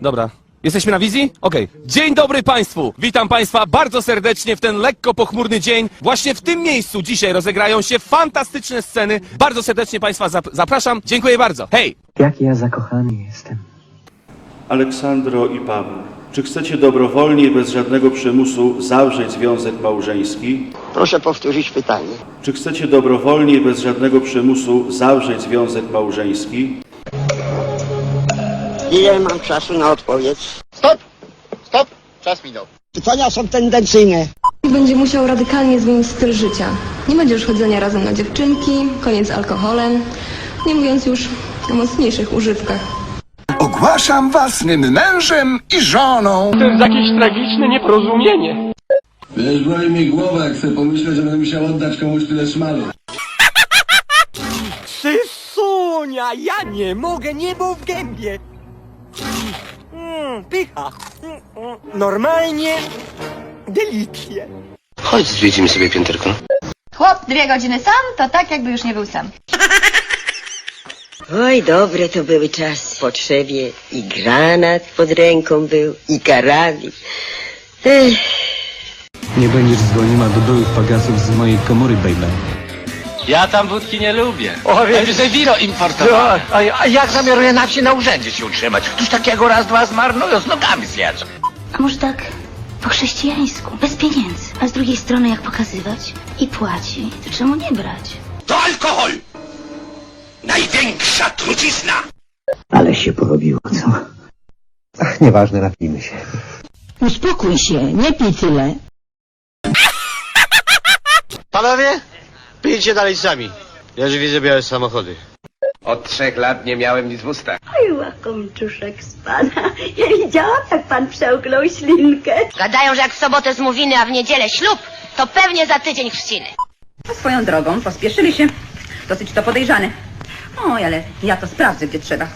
Dobra. Jesteśmy na wizji? Okej. Dzień dobry Państwu! Witam Państwa bardzo serdecznie w ten lekko pochmurny dzień. Właśnie w tym miejscu dzisiaj rozegrają się fantastyczne sceny. Bardzo serdecznie Państwa zap- zapraszam. Dziękuję bardzo. Hej! Jak ja zakochany jestem. Aleksandro i Paweł, czy chcecie dobrowolnie i bez żadnego przymusu zawrzeć związek małżeński? Proszę powtórzyć pytanie. Czy chcecie dobrowolnie i bez żadnego przymusu zawrzeć związek małżeński? Ile mam czasu na odpowiedź? Stop! Stop! Czas minął. Pytania są tendencyjne. Będzie musiał radykalnie zmienić styl życia. Nie będzie już chodzenia razem na dziewczynki, koniec z alkoholem, nie mówiąc już o mocniejszych używkach. Ogłaszam was mym mężem i żoną. Wiesz, boli mi głowa, jak sobie pomyślę, że będę musiał oddać komuś tyle szmalu. Sysunia, ja nie mogę, niebo w gębie. Mm, pycha. Normalnie delicje. Chodź, zwiedzimy sobie pięterko. Chłop dwie godziny sam, to tak jakby już nie był sam. Oj, dobre to były czasy. W potrzebie i granat pod ręką był, i karabin. Ech. Nie będziesz dzwoniła do byłych pagasów z mojej komory, baby. Ja tam wódki nie lubię. O, że wino importowane. A, a jak Zamiaruję na wsi na urzędzie się utrzymać. Któż takiego raz, dwa zmarnują, z nogami zjadł. A może tak po chrześcijańsku, bez pieniędzy. A z drugiej strony jak pokazywać i płaci, to czemu nie brać? To alkohol! Największa trucizna! Ale się porobiło, co? Ach, nieważne, napijmy się. Uspokój się, nie pij tyle. Panowie, pijcie dalej sami. Ja już widzę białe samochody. Od trzech lat nie miałem nic w ustach. Oj, łakomczuszek z pana. Ja widziałam, jak pan przełknął ślinkę. Gadają, że jak w sobotę zmówiny, a w niedzielę ślub, to pewnie za tydzień chrzciny. Swoją drogą, pospieszyli się. Dosyć to podejrzane. Oj, ale ja to sprawdzę, gdzie trzeba.